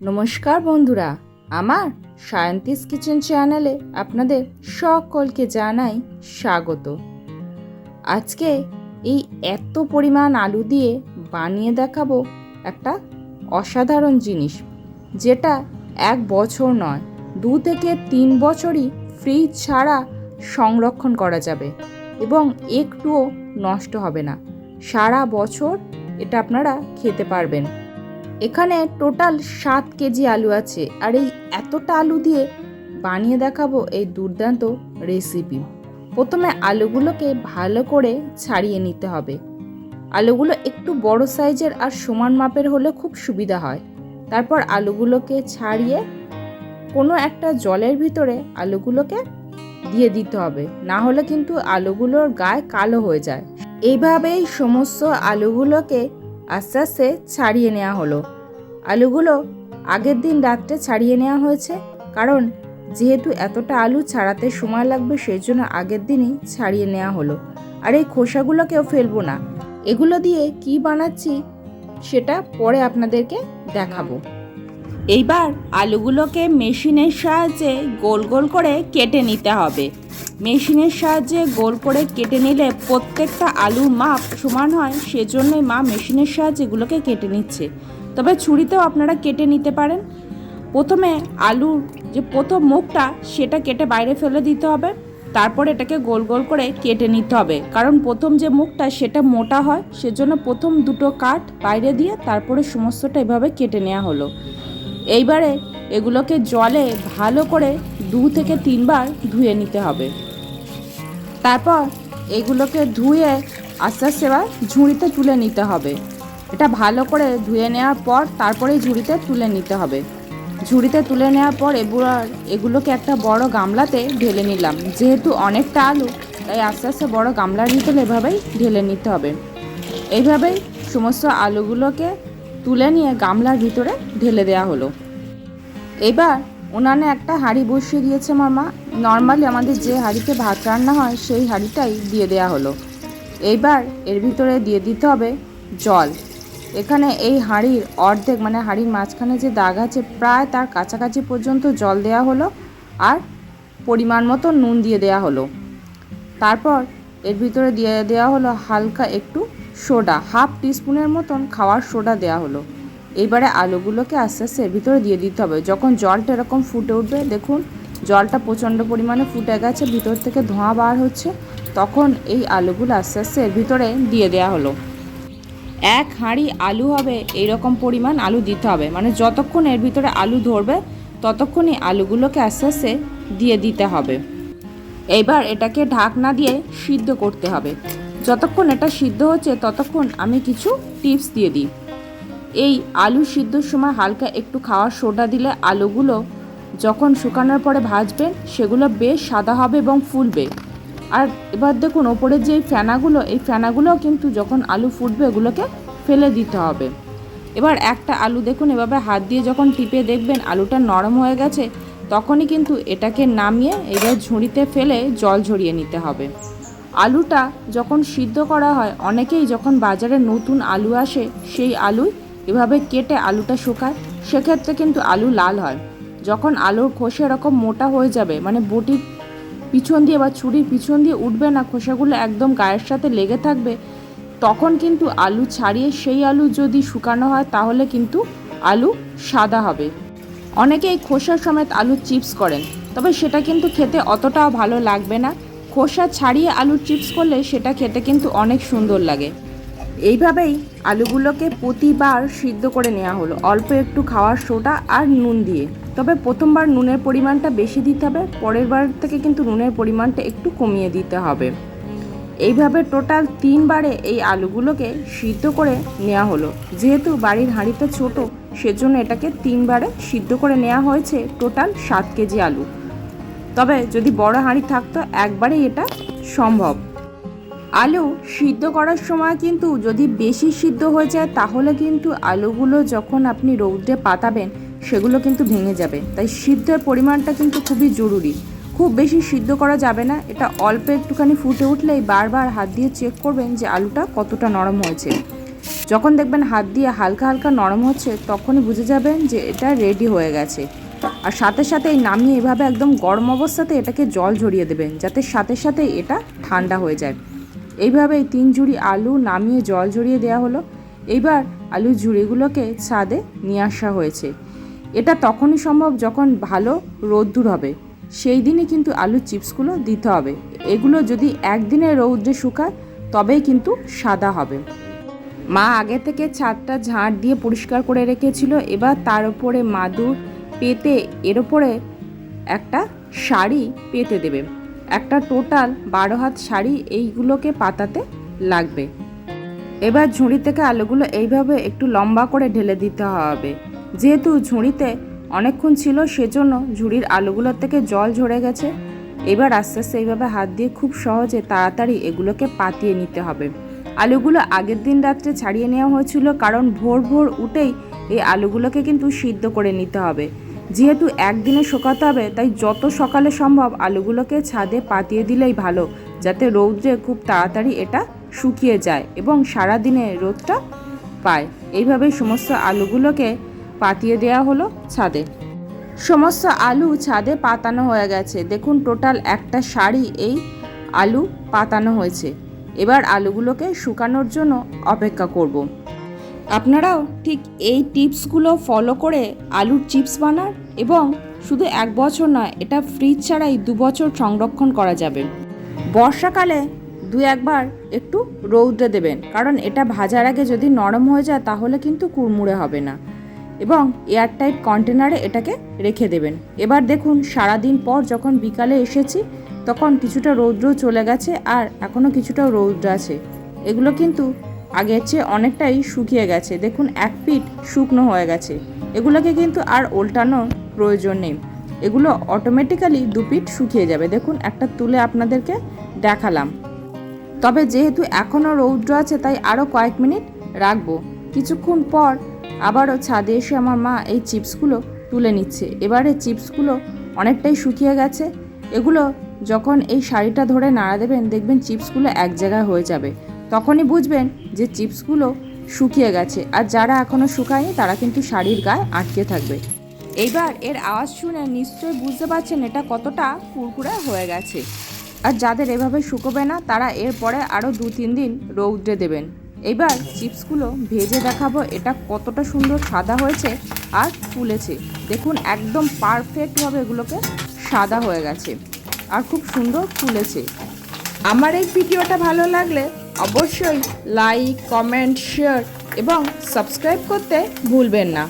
নমস্কার বন্ধুরা, আমার সায়ন্তিস কিচেন চ্যানেলে আপনাদের সকলকে জানাই স্বাগত। আজকে এই এত পরিমাণ আলু দিয়ে বানিয়ে দেখাবো একটা অসাধারণ জিনিস, যেটা এক বছর নয়, দু থেকে তিন বছরই ফ্রিজ ছাড়া সংরক্ষণ করা যাবে এবং একটুও নষ্ট হবে না। সারা বছর এটা আপনারা খেতে পারবেন। এখানে টোটাল সাত কেজি আলু আছে। আর এই এতটা আলু দিয়ে বানিয়ে দেখাবো এই দুর্দান্ত রেসিপি প্রথমে আলুগুলোকে ভালো করে ছাড়িয়ে নিতে হবে। আলুগুলো একটু বড় সাইজের আর সমান মাপের হলে খুব সুবিধা হয়। তারপর আলুগুলোকে ছাড়িয়ে কোনো একটা জলের ভিতরে আলুগুলোকে দিয়ে দিতে হবে। না হলে কিন্তু আলুগুলোর গায়ে কালো হয়ে যায়। এইভাবেই সমস্ত আলুগুলোকে আস্তে আস্তে ছাড়িয়ে নেওয়া হলো। আলুগুলো আগের দিন রাত্রে ছাড়িয়ে নেওয়া হয়েছে, কারণ যেহেতু এতটা আলু ছাড়াতে সময় লাগবে, সেই জন্য আগের দিনই ছাড়িয়ে নেওয়া হলো। আর এই খোসাগুলোকেও ফেলব না। এগুলো দিয়ে কি বানাচ্ছি, সেটা পরে আপনাদেরকে দেখাবো। এইবার আলুগুলোকে মেশিনের সাহায্যে গোল গোল করে কেটে নিতে হবে। মেশিনের সাহায্যে গোল করে কেটে নিলে প্রত্যেকটা আলুর মাপ সমান হয়, সেজন্যই মা মেশিনের সাহায্যে এগুলোকে কেটে নিচ্ছে। তবে ছুরিতেও আপনারা কেটে নিতে পারেন। প্রথমে আলুর যে প্রথম মুখটা, সেটা কেটে বাইরে ফেলে দিতে হবে। তারপর এটাকে গোল গোল করে কেটে নিতে হবে। কারণ প্রথম যে মুখটা, সেটা মোটা হয়, সেজন্য প্রথম দুটো কাঠ বাইরে দিয়ে তারপরে সমস্তটা এভাবে কেটে নেওয়া হলো। এইবারে এগুলোকে জলে ভালো করে দু থেকে তিনবার ধুয়ে নিতে হবে। তারপর এগুলোকে ধুয়ে আস্তে আস্তে এবার ঝুড়িতে তুলে নিতে হবে। এটা ভালো করে ধুয়ে নেওয়ার পর তারপরে ঝুড়িতে তুলে নিতে হবে। ঝুড়িতে তুলে নেওয়ার পর এবার এগুলোকে একটা বড় গামলাতে ঢেলে নিলাম। যেহেতু অনেকটা আলু, তাই আস্তে আস্তে বড় গামলার ভিতরে এভাবেই ঢেলে নিতে হবে। এইভাবেই সমস্ত আলুগুলোকে তুলে নিয়ে গামলার ভিতরে ঢেলে দেওয়া হলো। এবার উনানে একটা হাঁড়ি বসিয়ে দিয়েছে মামা। নর্মালি আমাদের যে হাঁড়িতে ভাত রান্না হয়, সেই হাঁড়িটাই দিয়ে দেওয়া হলো। এইবার এর ভিতরে দিয়ে দিতে হবে জল। এখানে এই হাঁড়ির অর্ধেক মানে হাঁড়ির মাঝখানে যে দাগ আছে, প্রায় তার কাছাকাছি পর্যন্ত জল দেওয়া হলো আর পরিমাণ মতো নুন দিয়ে দেওয়া হলো। তারপর এর ভিতরে দিয়ে দেওয়া হলো হালকা একটু সোডা, হাফ টিস্পুনের মতন খাওয়ার সোডা দেওয়া হলো। এইবারে আলুগুলোকে আস্তে আস্তে এর ভিতরে দিয়ে দিতে হবে। যখন জলটা এরকম ফুটে উঠবে, দেখুন, জলটা প্রচণ্ড পরিমাণে ফুটে গেছে, ভিতর থেকে ধোঁয়া বার হচ্ছে, তখন এই আলুগুলো আস্তে আস্তে এর ভিতরে দিয়ে দেওয়া হলো। এক হাঁড়ি আলু হবে এই রকম পরিমাণ আলু দিতে হবে। মানে যতক্ষণ এর ভিতরে আলু ধরবে, ততক্ষণই আলুগুলোকে আস্তে আস্তে দিয়ে দিতে হবে। এইবার এটাকে ঢাকনা দিয়ে সিদ্ধ করতে হবে। যতক্ষণ এটা সিদ্ধ হচ্ছে ততক্ষণ আমি কিছু টিপস দিয়ে দিই। এই আলু সিদ্ধর সময় হালকা একটু খাওয়ার সোডা দিলে আলুগুলো যখন শুকানোর পরে ভাজবেন সেগুলো বেশ সাদা হবে এবং ফুলবে। আর এবার দেখুন ওপরের যে ফেনাগুলো, এই ফেনাগুলোও কিন্তু যখন আলু ফুটবে, ওগুলোকে ফেলে দিতে হবে। এবার একটা আলু দেখুন, এভাবে হাত দিয়ে যখন টিপে দেখবেন আলুটা নরম হয়ে গেছে, তখনই কিন্তু এটাকে নামিয়ে এবার ঝুড়িতে ফেলে জল ঝরিয়ে নিতে হবে। আলুটা যখন সিদ্ধ করা হয়, অনেকেই যখন বাজারে নতুন আলু আসে, সেই আলু এভাবে কেটে আলুটা শুকায়। সেক্ষেত্রে কিন্তু আলু লাল হয়। যখন আলুর খোসা এরকম মোটা হয়ে যাবে মানে বটির পিছন দিয়ে বা ছুরির পিছন দিয়ে উঠবে না, খোসাগুলো একদম গায়ের সাথে লেগে থাকবে, তখন কিন্তু আলু ছাড়িয়ে সেই আলু যদি শুকানো হয়, তাহলে কিন্তু আলু সাদা হবে। অনেকেই খোসা সমেত আলু চিপস করেন, তবে সেটা কিন্তু খেতে অতটাও ভালো লাগবে না। খোসা ছাড়িয়ে আলুর চিপস করলে সেটা খেতে কিন্তু অনেক সুন্দর লাগে। এইভাবেই আলুগুলোকে প্রতিবার সিদ্ধ করে নেওয়া হলো। অল্প একটু খাওয়ার সোডা আর নুন দিয়ে। তবে প্রথমবার নুনের পরিমাণটা বেশি দিতে হবে, পরের বার থেকে কিন্তু নুনের পরিমাণটা একটু কমিয়ে দিতে হবে। এইভাবে টোটাল তিনবারে এই আলুগুলোকে সিদ্ধ করে নেওয়া হলো। যেহেতু বাড়ির হাঁড়িটা ছোট, সেজন্য এটাকে তিনবারে সিদ্ধ করে নেওয়া হয়েছে টোটাল সাত কেজি আলু। তবে যদি বড় হাঁড়ি থাকতো, একবারেই এটা সম্ভব। আলু সিদ্ধ করার সময় কিন্তু যদি বেশি সিদ্ধ হয়ে যায়, তাহলে কিন্তু আলুগুলো যখন আপনি রৌদ্রে পাতাবেন, সেগুলো কিন্তু ভেঙে যাবে। তাই সিদ্ধের পরিমাণটা কিন্তু খুবই জরুরি। খুব বেশি সিদ্ধ করা যাবে না। এটা অল্প একটুখানি ফুটে উঠলেই বারবার হাত দিয়ে চেক করবেন যে আলুটা কতটা নরম হয়েছে। যখন দেখবেন হাত দিয়ে হালকা হালকা নরম হচ্ছে, তখনই বুঝে যাবেন যে এটা রেডি হয়ে গেছে। আর সাথে সাথে এই নামিয়ে এভাবে একদম গরম অবস্থাতে এটাকে জল ঝরিয়ে দেবেন, যাতে সাথে সাথে এটা ঠান্ডা হয়ে যায়। এইভাবে এই তিন ঝুড়ি আলু নামিয়ে জল ঝরিয়ে দেওয়া হলো। এইবার আলুর ঝুড়িগুলোকে ছাদে নিয়ে আসা হয়েছে। এটা তখনই সম্ভব যখন ভালো রোদ্দুর হবে। সেই দিনই কিন্তু আলুর চিপসগুলো দিতে হবে। এগুলো যদি একদিনে রৌদ্রে শুকায়, তবেই কিন্তু সাদা হবে। মা আগে থেকে ছাদটা ঝাঁট দিয়ে পরিষ্কার করে রেখেছিল। এবার তার উপরে মাদুর পেতে এর উপরে একটা শাড়ি পেতে দেবে। একটা টোটাল বারো হাত শাড়ি এইগুলোকে পাতাতে লাগবে। এবার ঝুড়ি থেকে আলুগুলো এইভাবে একটু লম্বা করে ঢেলে দিতে হবে। যেহেতু ঝুড়িতে অনেকক্ষণ ছিল, সেজন্য ঝুড়ির আলুগুলোর থেকে জল ঝরে গেছে। এবার আস্তে আস্তে এইভাবে হাত দিয়ে খুব সহজে তাড়াতাড়ি এগুলোকে পাতিয়ে নিতে হবে। আলুগুলো আগের দিন রাত্রে ছাড়িয়ে নেওয়া হয়েছিল, কারণ ভোর ভোর উঠেই এই আলুগুলোকে কিন্তু সিদ্ধ করে নিতে হবে। যেহেতু একদিনে শুকাতে হবে, তাই যত সকালে সম্ভব আলুগুলোকে ছাদে পাতিয়ে দিলেই ভালো, যাতে রৌদ্রে খুব তাড়াতাড়ি এটা শুকিয়ে যায় এবং সারা দিনে রোদটা পায়। এইভাবেই সমস্ত আলুগুলোকে পাতিয়ে দেওয়া হলো ছাদে। সমস্ত আলু ছাদে পাতানো হয়ে গেছে। দেখুন, টোটাল একটা শাড়ি এই আলু পাতানো হয়েছে। এবার আলুগুলোকে শুকানোর জন্য অপেক্ষা করব। আপনারাও ঠিক এই টিপসগুলো ফলো করে আলুর চিপস বানান এবং শুধু এক বছর নয়, এটা ফ্রিজ ছাড়াই দু বছর সংরক্ষণ করা যাবে। বর্ষাকালে দু একবার একটু রৌদ্রে দেবেন, কারণ এটা ভাজার আগে যদি নরম হয়ে যায় তাহলে কিন্তু কুড়মুড়ে হবে না। এবং এয়ারটাইট কন্টেনারে এটাকে রেখে দেবেন। এবার দেখুন, সারাদিন পর যখন বিকালে এসেছি, তখন কিছুটা রৌদ্র চলে গেছে আর এখনও কিছুটা রৌদ্র আছে। এগুলো কিন্তু আগের চেয়ে অনেকটাই শুকিয়ে গেছে। দেখুন, এক পিঠ শুকনো হয়ে গেছে। এগুলোকে কিন্তু আর উল্টানোর প্রয়োজন নেই। এগুলো অটোমেটিক্যালি দু পিঠ শুকিয়ে যাবে। দেখুন, একটা তুলে আপনাদেরকে দেখালাম। তবে যেহেতু এখনও রৌদ্র আছে, তাই আরও কয়েক মিনিট রাখব। কিছুক্ষণ পর আবারও ছাদে এসে আমার মা এই চিপসগুলো তুলে নিচ্ছে। এবারে চিপসগুলো অনেকটাই শুকিয়ে গেছে। এগুলো যখন এই শাড়িটা ধরে নাড়া দেবেন, দেখবেন চিপসগুলো এক জায়গায় হয়ে যাবে। তখনই বুঝবেন যে চিপসগুলো শুকিয়ে গেছে আর যারা এখনও শুকায়নি, তারা কিন্তু শাড়ির গায়ে আটকে থাকবে। এইবার এর আওয়াজ শুনে নিশ্চয়ই বুঝতে পারছেন এটা কতটা কুরকুরে হয়ে গেছে। আর যাদের এভাবে শুকোবে না, তারা এরপরে আরও দু তিন দিন রৌদ্রে দেবেন। এবার চিপসগুলো ভেজে দেখাবো এটা কতটা সুন্দর সাদা হয়েছে আর ফুলেছে। দেখুন, একদম পারফেক্টভাবে এগুলোকে সাদা হয়ে গেছে। আর খুব সুন্দর ফুলেছে। আমার এই ভিডিওটা ভালো লাগলে অবশ্যই লাইক কমেন্ট শেয়ার এবং সাবস্ক্রাইব করতে ভুলবেন না।